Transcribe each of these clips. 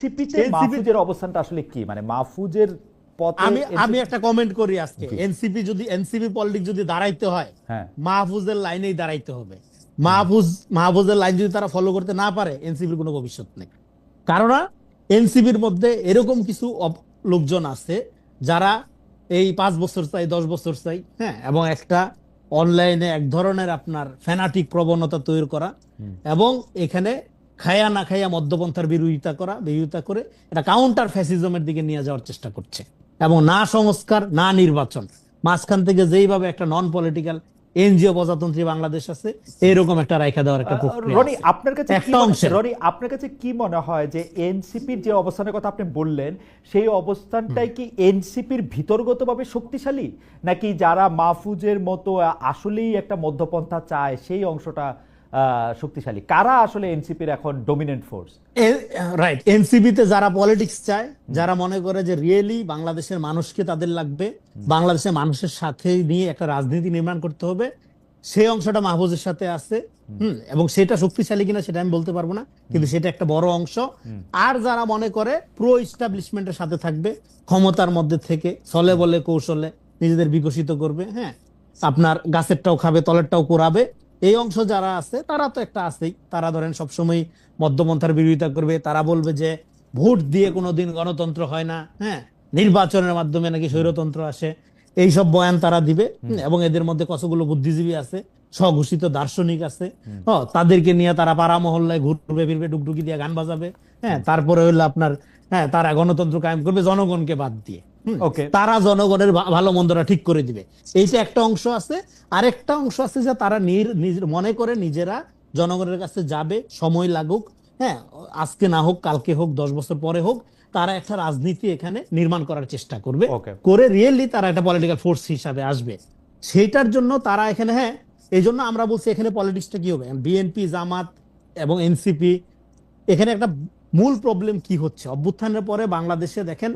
এনসিপিতে মাহফুজের অবস্থানটা আসলে কি? মানে মাহফুজের পথে আমি আমি একটা কমেন্ট করি আজকে। এনসিপি যদি এনসিপি পলিটিক্স যদি দাঁড়াইতে হয় হ্যাঁ। মাহফুজের লাইনেই দাঁড়াইতে হবে। মাহফুজ মাহফুজের লাইন যদি তারা ফলো করতে না পারে এনসিপির কোনো ভবিষ্যৎ নেই। কারণ এনসিপির মধ্যে এরকম কিছু লোকজন আছে যারা এই পাঁচ বছর চাই দশ বছর চাই হ্যাঁ এবং একটা অনলাইনে এক ধরনের আপনার ফ্যানাটিক প্রবণতা তৈরি করা এবং এখানে খায়া না খায়া মদ্যপন্থার বিরোধিতা করা বিরোধিতা করে এটা কাউন্টার ফ্যাসিজমের দিকে নিয়ে যাওয়ার চেষ্টা করছে। এবং না সংস্কার না নির্বাচন। মাঝখান থেকে যেইভাবে একটা নন পলিটিক্যাল এনজিও প্রজাতন্ত্রী বাংলাদেশ আছে এইরকম একটা রাইখা দেওয়ার একটা রনি আপনার কাছে কি মনে- রনি আপনার কাছে কি মনে হয় যে এনসিপির যে অবস্থানের কথা আপনি বললেন সেই অবস্থানটাই কি এনসিপির ভিতরগতভাবে শক্তিশালী? নাকি যারা মাহফুজের মতো আসলেই একটা মধ্যপন্থা চায় সেই অংশটা শক্তিশালী। কারা আসলে এনসিপির এখন ডমিনেন্ট ফোর্স রাইট এনসিপিতে যারা পলিটিক্স চায় যারা মনে করে যে রিয়েলি বাংলাদেশের মানুষকে তাদের লাগবে বাংলাদেশের মানুষের সাথে নিয়ে একটা রাজনীতি নির্মাণ করতে হবে সেই অংশটা মাহফুজের সাথে আছে হুম, এবং সেটা শক্তিশালী কিনা সেটা আমি বলতে পারব না কিন্তু সেটা একটা বড় অংশ। আর যারা মনে করে প্রো ইস্টাবলিশমেন্টের সাথে থাকবে ক্ষমতার মধ্যে থেকে চলে বলে কৌশলে নিজেদের বিকশিত করবে হ্যাঁ আপনার গাছেরটাও খাবে তলেরটাও কোরাবে এই অংশ যারা আছে তারা তো একটা আছেই। তারা ধরেন সবসময় মধ্যপন্থার বিরোধিতা করবে। তারা বলবে যে ভোট দিয়ে কোনোদিন গণতন্ত্র হয় না হ্যাঁ? নির্বাচনের মাধ্যমে নাকি স্বৈরতন্ত্র আসে। এইসব বয়ান তারা দিবে এবং এদের মধ্যে কতগুলো বুদ্ধিজীবী আছে স্বঘোষিত দার্শনিক আছে তাদেরকে নিয়ে তারা পাড়া মহল্লায় ঘুরবে ফিরবে ডুকডুকি দিয়ে গান বাজাবে হ্যাঁ? তারপরে হইল আপনার হ্যাঁ তারা গণতন্ত্র কায়েম করবে জনগণকে বাদ দিয়ে. তারা জনগণের ভালো মন্দটা ঠিক করে দিবে। এইটা একটা অংশ আছে। আরেকটা অংশ আছে যে তারা নিজ- মনে করে নিজেরা জনগণের কাছে যাবে সময় লাগুক। হ্যাঁ আজকে না হোক কালকে হোক দশ বছর পরে হোক তারা একটা রাজনীতি এখানে নির্মাণ করার চেষ্টা করবে. করে রিয়েলি তারা একটা পলিটিক্যাল ফোর্স হিসাবে আসবে। সেটার জন্য তারা এখানে হ্যাঁ এই জন্য আমরা বলছি এখানে পলিটিক্সটা কি হবে? বিএনপি জামাত এবং এনসিপি এখানে একটা মূল প্রবলেম কি হচ্ছে? অভ্যুত্থানের পরে বাংলাদেশে দেখেন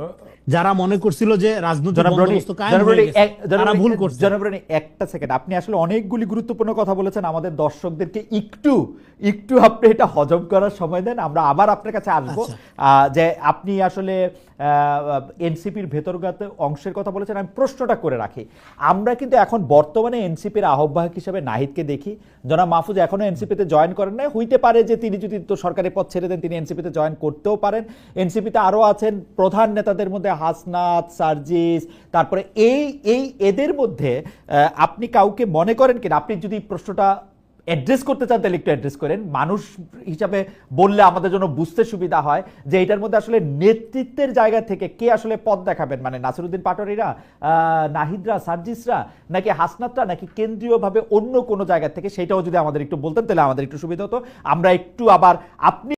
যারা মনে করছিল যে রাজনৈতিক হয়ে ভুল করছে। একটা সেকেন্ড আপনি আসলে অনেকগুলি গুরুত্বপূর্ণ কথা বলেছেন আমাদের দর্শকদেরকে একটু একটু আপনি এটা হজম করার সময় দেন। আমরা আবার আপনার কাছে আসব। আচ্ছা। যে আপনি আসলে এনসিপির ভেতরগত অংশের কথা বলেছেন আমি প্রশ্নটা করে রাখি। আমরা কিন্তু এখন বর্তমানে এনসিপির আহ্বায়ক হিসেবে নাহিদকে দেখি। জনাব মাহফুজ এখনও এনসিপিতে জয়েন করেন নাই। হইতে পারে যে তিনি যদি তো সরকারি পদ ছেড়ে দেন তিনি এনসিপিতে জয়েন করতেও পারেন। এনসিপিতে আরও আছেন প্রধান নেতাদের মধ্যে হাসনাত সার্জিস তারপরে এই এই এদের মধ্যে আপনি কাউকে মনে করেন কিনা? আপনি যদি প্রশ্নটা অ্যাড্রেস করতে চান তাহলে একটু অ্যাড্রেস করেন। মানুষ হিসাবে বললে আমাদের জন্য বুঝতে সুবিধা হয় যে এটার মধ্যে আসলে নেতৃত্বের জায়গা থেকে কে আসলে পথ দেখাবেন? মানে নাসিরুদ্দিন পাটোয়ারিরা আহ, নাহিদরা সার্জিসরা নাকি হাসনাতরা নাকি কেন্দ্রীয়ভাবে অন্য কোনো জায়গা থেকে? সেটাও যদি আমাদের একটু বলতেন তাহলে আমাদের একটু সুবিধা হতো। আমরা একটু আবার আপনি